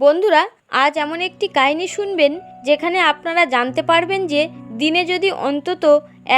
বন্ধুরা, আজ এমন একটি কাহিনী শুনবেন যেখানে আপনারা জানতে পারবেন যে দিনে যদি অন্তত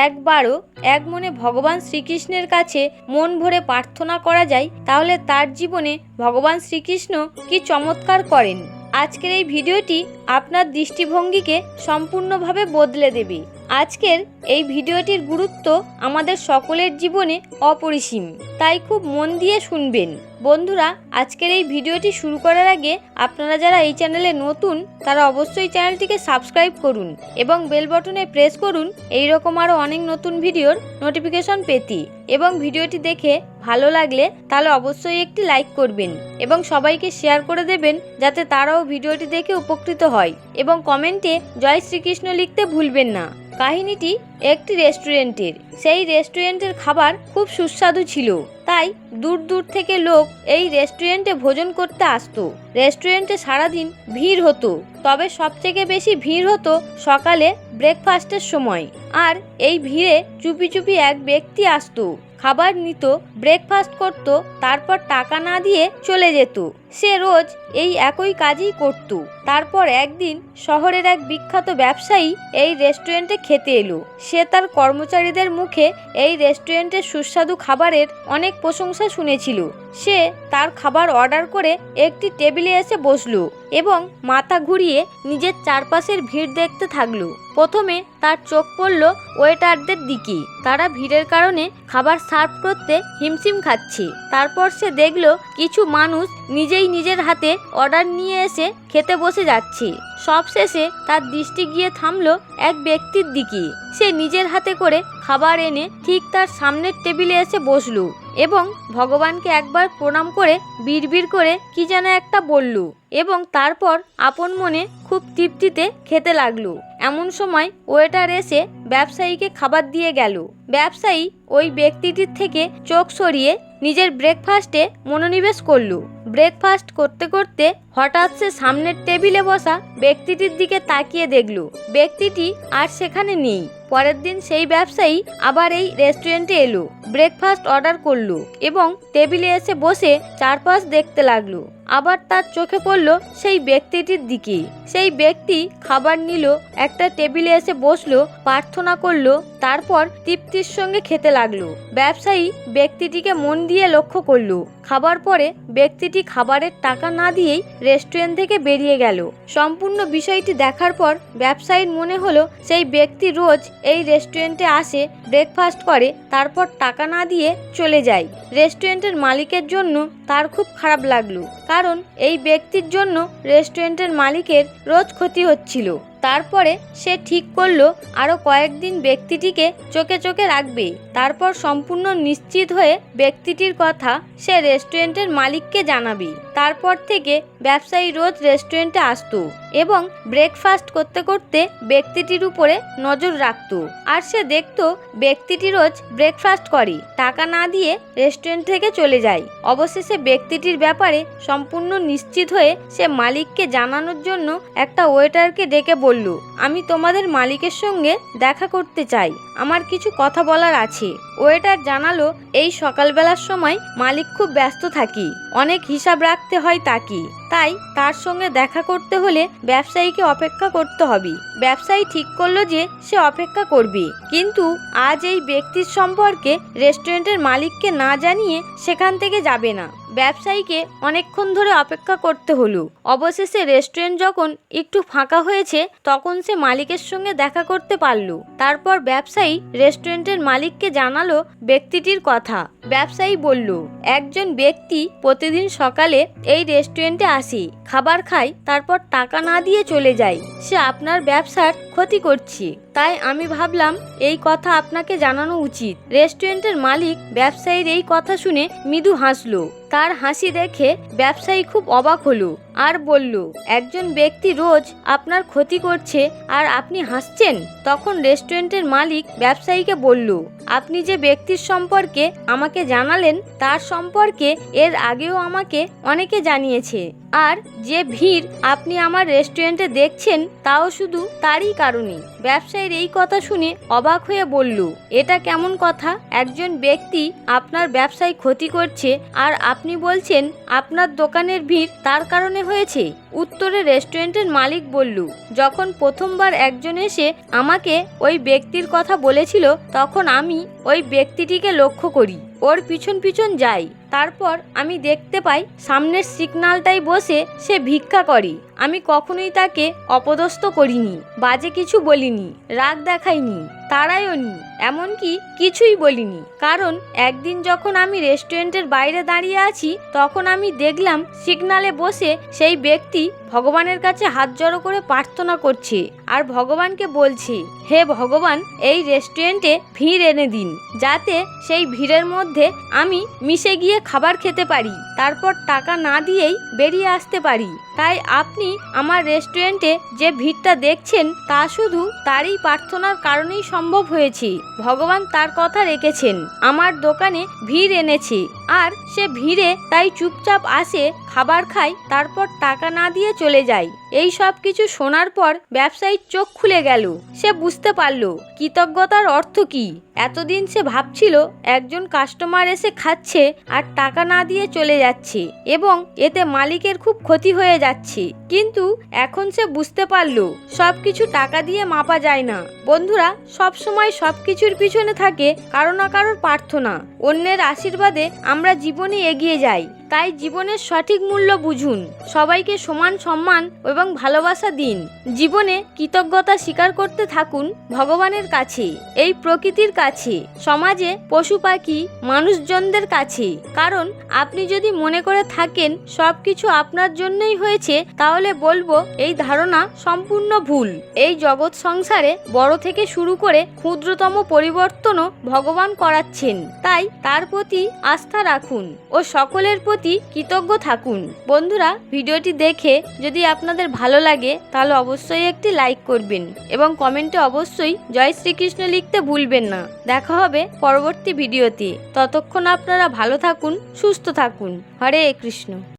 একবারও এক মনে ভগবান শ্রীকৃষ্ণের কাছে মন ভরে প্রার্থনা করা যায়, তাহলে তার জীবনে ভগবান শ্রীকৃষ্ণ কি চমৎকার করেন। আজকের এই ভিডিওটি আপনার দৃষ্টিভঙ্গিকে সম্পূর্ণভাবে বদলে দেবে। আজকের এই ভিডিওটির গুরুত্ব আমাদের সকলের জীবনে অপরিসীম, তাই খুব মন দিয়ে শুনবেন। বন্ধুরা, আজকের এই ভিডিওটি শুরু করার আগে আপনারা যারা এই চ্যানেলে নতুন, তারা অবশ্যই চ্যানেলটিকে সাবস্ক্রাইব করুন এবং বেল বটনে প্রেস করুন, এই রকম আরও অনেক নতুন ভিডিওর নোটিফিকেশন পেতে। এবং ভিডিওটি দেখে ভালো লাগলে তাহলে অবশ্যই একটি লাইক করবেন এবং সবাইকে শেয়ার করে দেবেন যাতে তারাও ভিডিওটি দেখে উপকৃত হয়। এবং কমেন্টে জয় শ্রীকৃষ্ণ লিখতে ভুলবেন না। কাহিনীটি একটি রেস্টুরেন্টের। সেই রেস্টুরেন্টের খাবার খুব সুস্বাদু ছিল। তাই দূর দূর থেকে লোক এই রেস্টুরেন্টে ভোজন করতে আসতো। রেস্টুরেন্টে সারাদিন ভিড় হতো। তবে সবথেকে বেশি ভিড় হতো সকালে ব্রেকফাস্টের সময়। আর এই ভিড়ে চুপি চুপি এক ব্যক্তি আসতো। খাবার নিত ব্রেকফাস্ট করত, তারপর টাকা না দিয়ে চলে যেত। সে রোজ এই একই কাজই করত। তারপর একদিন শহরের এক বিখ্যাত ব্যবসায়ী এই রেস্টুরেন্টে খেতে এলো। সে তার কর্মচারীদের মুখে এই রেস্টুরেন্টের সুস্বাদু খাবারের অনেক প্রশংসা শুনেছিল। সে তার খাবার অর্ডার করে একটি টেবিলে এসে বসল এবং মাথা ঘুরিয়ে নিজের চারপাশের ভিড় দেখতে থাকল। প্রথমে তার চোখ পড়ল ওয়েটারদের দিকে। তারা ভিড়ের কারণে খাবার সার্ভ করতে হিমশিম খাচ্ছি। তারপর সে দেখল কিছু মানুষ নিজেই নিজের হাতে অর্ডার নিয়ে এসে খেতে বসে যাচ্ছে। সবশেষে তার দৃষ্টি গিয়ে থামলো এক ব্যক্তির দিকে। সে নিজের হাতে করে খাবার এনে ঠিক তার সামনের টেবিলে এসে বসল। এবং ভগবানকে একবার প্রণাম করে বিড়বিড় করে কি যেন একটা বলল এবং তারপর আপন মনে খুব তৃপ্তিতে খেতে লাগল। এমন সময় ওয়েটার এসে ব্যবসায়ীকে খাবার দিয়ে গেল। ব্যবসায়ী ওই ব্যক্তিটির থেকে চোখ সরিয়ে নিজের ব্রেকফাস্টে মনোনিবেশ করল। ব্রেকফাস্ট করতে করতে হঠাৎ সে সামনের টেবিলে বসা ব্যক্তিটির দিকে তাকিয়ে দেখল। ব্যক্তিটি আর সেখানে নেই। পরের দিন সেই ব্যবসায়ী আবার এই রেস্টুরেন্টে এলো। ব্রেকফাস্ট অর্ডার করল এবং টেবিলে এসে বসে চারপাশ দেখতে লাগল। আবার তার চোখে পড়ল সেই ব্যক্তিটির দিকে। সেই ব্যক্তি খাবার নিল, একটা টেবিলে এসে বসল, প্রার্থনা করল, তারপর তৃপ্তির সঙ্গে খেতে লাগল। ব্যবসায়ী ব্যক্তিটিকে মন দিয়ে লক্ষ্য করল। খাবার পরে ব্যক্তিটি খাবারের টাকা না দিয়েই রেস্টুরেন্ট থেকে বেরিয়ে গেল। সম্পূর্ণ বিষয়টি দেখার পর ব্যবসায়ীর মনে হলো সেই ব্যক্তি রোজ এই রেস্টুরেন্টে আসে ব্রেকফাস্ট করে, তারপর টাকা না দিয়ে চলে যায়। রেস্টুরেন্টের মালিকের জন্য তার খুব খারাপ লাগল, কারণ এই ব্যক্তির জন্য রেস্টুরেন্টের মালিকের রোজ ক্ষতি হচ্ছিল। তারপরে সে ঠিক করল আরও কয়েকদিন ব্যক্তিটিকে চোখে চোখে রাখবে। তারপর সম্পূর্ণ নিশ্চিত হয়ে ব্যক্তিটির কথা সে রেস্টুরেন্টের মালিককে জানাবে। তারপর থেকে ব্যবসায়ী রোজ রেস্টুরেন্টে আসতো এবং ব্রেকফাস্ট করতে করতে ব্যক্তিটির উপরে নজর রাখতো। আর সে দেখতো ব্যক্তিটি রোজ ব্রেকফাস্ট করে, টাকা না দিয়ে রেস্টুরেন্ট থেকে চলে যায়। অবশেষে ব্যক্তিটির ব্যাপারে সম্পূর্ণ নিশ্চিত হয়ে সে মালিককে জানানোর জন্য একটা ওয়েটারকে ডেকে বলল আমি তোমাদের মালিকের সঙ্গে দেখা করতে চাই। আমার কিছু কথা বলার আছে। ওয়েটার জানালো, এই সকালবেলার সময় মালিক খুব ব্যস্ত থাকি। অনেক হিসাব রাখতে হয় তাকে। তাই তার সঙ্গে দেখা করতে হলে ব্যবসায়ীকে অপেক্ষা করতে হবে। ব্যবসায়ী ঠিক করল যে সে অপেক্ষা করবে। কিন্তু আজ এই ব্যক্তির সম্পর্কে রেস্টুরেন্টের মালিককে না জানিয়ে সেখান থেকে যাবে না। ব্যবসায়ীকে অনেকক্ষণ ধরে অপেক্ষা করতে হলো। অবশেষে রেস্টুরেন্ট যখন একটু ফাঁকা হয়েছে, তখন সে মালিকের সঙ্গে দেখা করতে পারল। তারপর ব্যবসায়ী রেস্টুরেন্টের মালিককে জানালো ব্যক্তিটির কথা। ব্যবসায়ী বলল, একজন ব্যক্তি প্রতিদিন সকালে এই রেস্টুরেন্টে আসে, খাবার খায়, তারপর টাকা না দিয়ে চলে যায়। সে আপনার ব্যবসার ক্ষতি করছে। তাই আমি ভাবলাম, এই কথা আপনাকে জানানো উচিত। রেস্টুরেন্টের মালিক ব্যবসায়ীর এই কথা শুনে মৃদু হাসলো। তার হাসি দেখে ব্যবসায়ী খুব অবাক হলো। আর বলল, একজন ব্যক্তি রোজ আপনার ক্ষতি করছে আর আপনি হাসছেন? তখন রেস্টুরেন্টের মালিক ব্যবসায়ীকে বলল, আপনি যে ব্যক্তির সম্পর্কে আমাকে জানালেন, তার সম্পর্কে এর আগেও আমাকে অনেকে জানিয়েছে। আর যে ভিড় আপনি আমার রেস্টুরেন্টে দেখছেন, তাও শুধু তারই কারণে। ব্যবসায়ীর এই কথা শুনে অবাক হয়ে বলল, এটা কেমন কথা? একজন ব্যক্তি আপনার ব্যবসায় ক্ষতি করছে আর আপনি বলছেন আপনার দোকানের ভিড় তার কারণে মনে হয়েছে। উত্তরে রেস্টুরেন্টের মালিক বলল, যখন প্রথমবার একজন এসে আমাকে ওই ব্যক্তির কথা বলেছিল, তখন আমি ওই ব্যক্তিটিকে লক্ষ্য করি। ওর পিছন পিছন যাই। তারপর আমি দেখতে পাই সামনের সিগনালটাই বসে সে ভিক্ষা করে। আমি কখনোই তাকে অপদস্থ করিনি, বাজে কিছু বলিনি, রাগ দেখাইনি তাড়াইও নি এমনকি কিছুই বলিনি। কারণ একদিন যখন আমি রেস্টুরেন্টের বাইরে দাঁড়িয়ে আছি, তখন আমি দেখলাম সিগনালে বসে সেই ব্যক্তি ভগবানের কাছে হাত জড়ো করে প্রার্থনা করছে আর ভগবানকে বলছে, হে ভগবান, এই রেস্টুরেন্টে ভিড় এনে দিন, যাতে সেই ভিড়ের মধ্যে আমি মিশে গিয়ে খাবার খেতে পারি, তারপর টাকা না দিয়েই বেরিয়ে আসতে পারি। তাই আপনি আমার রেস্টুরেন্টে যে ভিড়টা দেখছেন, তা শুধু তারই প্রার্থনার কারণেই সম্ভব হয়েছে। ভগবান তার কথা রেখেছেন। আমার দোকানে ভিড় এনেছি, আর সে ভিড়ে তাই চুপচাপ আসে, খাবার খায় তারপর টাকা না দিয়ে চলে যায়। এই সব কিছু শোনার পর ব্যবসায়ীর চোখ খুলে গেল। সে বুঝতে পারল, কৃতজ্ঞতার অর্থ কি? এতদিন সে ভাবছিল একজন কাস্টমার এসে খাচ্ছে আর টাকা না দিয়ে চলে যাচ্ছে এবং এতে মালিকের খুব ক্ষতি হয়ে যাচ্ছে। কিন্তু এখন সে বুঝতে পারল, সব কিছু টাকা দিয়ে মাপা যায় না। বন্ধুরা, সব সময় সব কিছুর পিছনে থাকে কারও না কারোর প্রার্থনা। অন্যের আশীর্বাদে আমরা জীবনে এগিয়ে যাই। তাই জীবনের সঠিক মূল্য বুঝুন। সবাইকে সমান সম্মান এবং ভালোবাসা দিন। জীবনে কৃতজ্ঞতা স্বীকার করতে থাকুন ভগবানের কাছে, এই প্রকৃতির কাছে, সমাজে পশু পাখি, মানুষজনদের কাছে। কারণ আপনি যদি মনে করে থাকেন সব কিছু আপনার জন্যই হয়েছে, তাহলে বলব এই ধারণা সম্পূর্ণ ভুল। এই জগৎ সংসারে বড় থেকে শুরু করে ক্ষুদ্রতম পরিবর্তনও ভগবান করাচ্ছেন। তাই তার প্রতি আস্থা রাখুন ও সকলের প্রতি কৃতজ্ঞ থাকুন। বন্ধুরা, ভিডিওটি দেখে যদি আপনাদের ভালো লাগে, তাহলে অবশ্যই একটি লাইক করবেন এবং কমেন্টে অবশ্যই জয় শ্রীকৃষ্ণ লিখতে ভুলবেন না। দেখা হবে পরবর্তী ভিডিওতে। ততক্ষণ আপনারা ভালো থাকুন, সুস্থ থাকুন। হরে কৃষ্ণ।